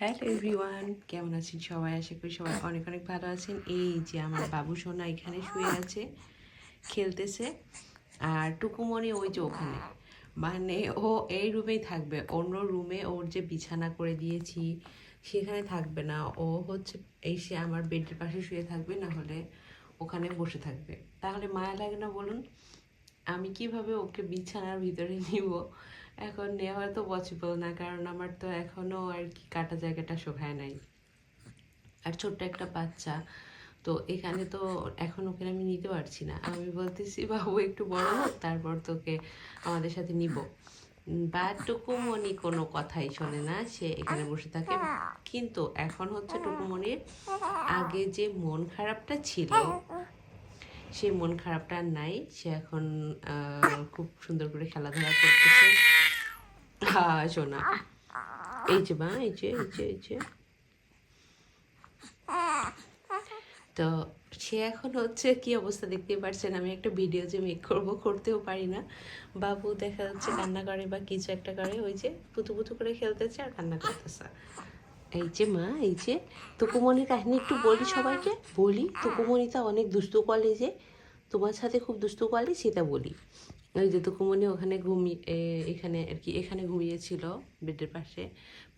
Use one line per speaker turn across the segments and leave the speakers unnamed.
Hello everyone কেমন আছেন সবাই? আশা করি সবাই অনেক অনেক ভালো আছেন। এই যে আমার বাবু সোনা এখানে শুয়ে আছে, খেলতেছে। আর টুকুমণি ওই যে ওখানে। মানে ও এই রুমেই থাকবে। অন্য রুমে ওর যে বিছানা করে দিয়েছি, সেখানে থাকবে না। ও হচ্ছে এসে আমার বেডের পাশে শুয়ে থাকবে, না হলে ওখানে বসে থাকবে। তাহলে মায়া লাগে না বলুন? আমি কীভাবে ওকে বিছানার ভিতরে নিব? এখন নেওয়া তো পসিবল না, কারণ আমার তো এখনও আর কি কাটা জায়গাটা শোভায় নাই। আর ছোট্ট একটা বাচ্চা, তো এখানে তো এখন ওকে আমি নিতে পারছি না। আমি বলতেছি, বাবু, একটু বড় হোক, তারপর তোকে আমাদের সাথে নিব। বা টুকুমণি কোনো কথাই শোনে না, সে এখানে বসে থাকে। কিন্তু এখন হচ্ছে টুকুমণির আগে যে মন খারাপটা ছিল সেই মন খারাপটা নাই। সে এখন খুব সুন্দর করে খেলাধুলা করতেছে। শোনা এই যে মা, এই যে এই যে এই যে। তো সে এখন হচ্ছে কি অবস্থা দেখতে পারছেন? আমি একটা ভিডিও যে মেক করব, করতেও পারি না। বাবু দেখা যাচ্ছে কান্না করে বা কিছু একটা করে, ওই যে পুতু পুতু করে খেলতেছে আর কান্না করতেছে। এই যে মা, এই যে তুকুমণির কাহিনী একটু বলি সবাইকে, বলি তুকুমণিটা অনেক দুষ্টু যে, তোমার সাথে খুব দুষ্টু করে সেটা বলি। ওই যে তুকুমণি ওখানে ঘুমিয়ে এখানে আর কি, এখানে ঘুমিয়েছিল বেডের পাশে,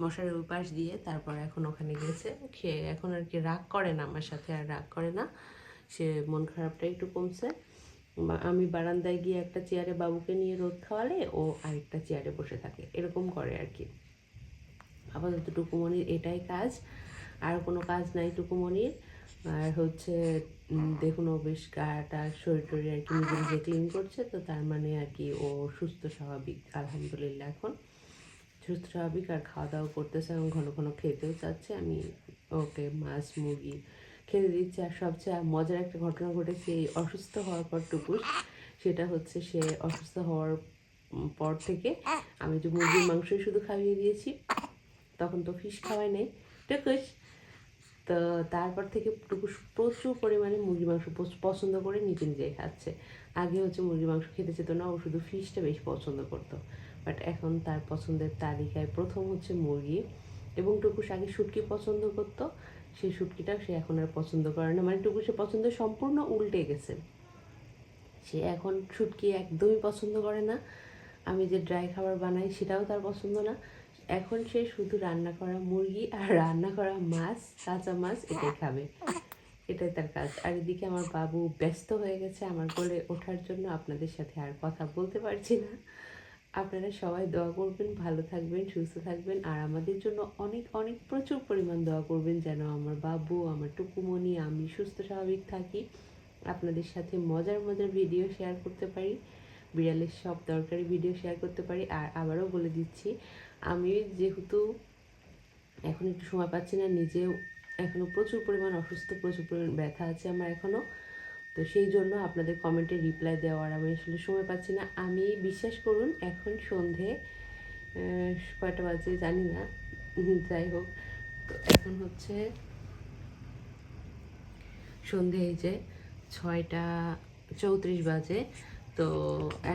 মশারির ওই পাশ দিয়ে, তারপর এখন ওখানে গেছে খেয়ে এখন আর কি রাগ করে না আমার সাথে আর রাগ করে না, সে মন খারাপটা একটু কমছে। আমি বারান্দায় গিয়ে একটা চেয়ারে বাবুকে নিয়ে রোদ খাওয়ালে ও আরেকটা চেয়ারে বসে থাকে, এরকম করে আর কি। আপাতত টুকুমণির এটাই কাজ, আর কোনো কাজ নাই টুকুমণির আর হচ্ছে দেখুন ও বেশ গাটা শরীর টরীর আর কি নিজে নিজে ক্লিন করছে, তো তার মানে আর কি ও সুস্থ স্বাভাবিক, আলহামদুলিল্লাহ এখন। সুস্থ স্বাভাবিক আর খাওয়া দাওয়া করতেছে এবং ঘন ঘন খেতেও চাচ্ছে। আমি ওকে মাছ, মুরগি খেতে দিচ্ছি। আর সবচেয়ে মজার একটা ঘটনা ঘটেছে, এই অসুস্থ হওয়ার পর টুকুস সেটা হচ্ছে, সে অসুস্থ হওয়ার পর থেকে আমি যে মুরগির মাংসই শুধু খাইয়ে দিয়েছি। তখন তো ফিশ খাওয়াই নেই। টুকুস তো তারপর থেকে টুকুস প্রচুর পরিমাণে মুরগি মাংস পছন্দ করে নিজে নিজেই খাচ্ছে। আগে হচ্ছে মুরগি মাংস খেতে যেত না, ও শুধু ফিশটা বেশি পছন্দ করতো। বাট এখন তার পছন্দের তালিকায় প্রথম হচ্ছে মুরগি এবং টুকুস আগে শুটকি পছন্দ করতো সেই শুটকিটাও সে এখন আর পছন্দ করে না। মানে টুকুসের পছন্দ সম্পূর্ণ উল্টে গেছে। সে এখন শুটকি একদমই পছন্দ করে না। আমি যে ড্রাই খাবার বানাই সেটাও তার পছন্দ না। এখন সে শুধু রান্না করা মুরগি আর রান্না করা মাছ, কাঁচা মাছ, এটাই খাবে। এটাই তার কাজ। আর এদিকে আমার বাবু ব্যস্ত হয়ে গেছে আমার কোলে ওঠার জন্য। আপনাদের সাথে আর কথা বলতে পারছি না। আপনারা সবাই দোয়া করবেন, ভালো থাকবেন, সুস্থ থাকবেন। আর আমাদের জন্য অনেক অনেক প্রচুর পরিমাণ দোয়া করবেন যেন আমার বাবু, আমার টুকুমনি আমি সুস্থ, স্বাভাবিক থাকি। আপনাদের সাথে মজার মজার ভিডিও শেয়ার করতে পারি। বিড়ালের সব দরকারি ভিডিও শেয়ার করতে পারি। আর আবারও বলে দিচ্ছি, আমি যেহেতু এখন একটু সময় পাচ্ছি না, নিজেও এখনও প্রচুর পরিমাণ অসুস্থ, প্রচুর পরিমাণ ব্যথা আছে আমার এখনও তো সেই জন্য আপনাদের কমেন্টে রিপ্লাই দেওয়ার আমি আসলে সময় পাচ্ছি না। আমি বিশ্বাস করুন, এখন সন্ধে কয়টা বাজে জানি না, যাই হোক। তো এখন হচ্ছে সন্ধে এই যে ছয়টা চৌত্রিশ বাজে। তো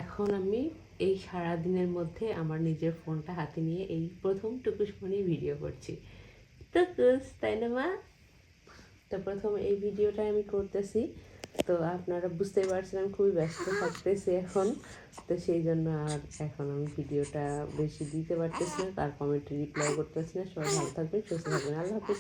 এখন আমি এই সারা দিনের মধ্যে আমার নিজের ফোনটা হাতে নিয়ে এই প্রথম টুকুস ফোনে ভিডিও করছি টুকুস তাই না মা? তো প্রথম এই ভিডিওটা আমি করতেছি। তো আপনারা বুঝতেই পারছেন আমি খুবই ব্যস্ত থাকতেছি এখন। তো সেই জন্য আর এখন আমি ভিডিওটা বেশি দিতে পারতেছি না, তার কমেন্টে রিপ্লাই করতেছি না। সবাই ভালো থাকবেন, সুস্থ থাকবেন। আল্লাহ হাফিজ।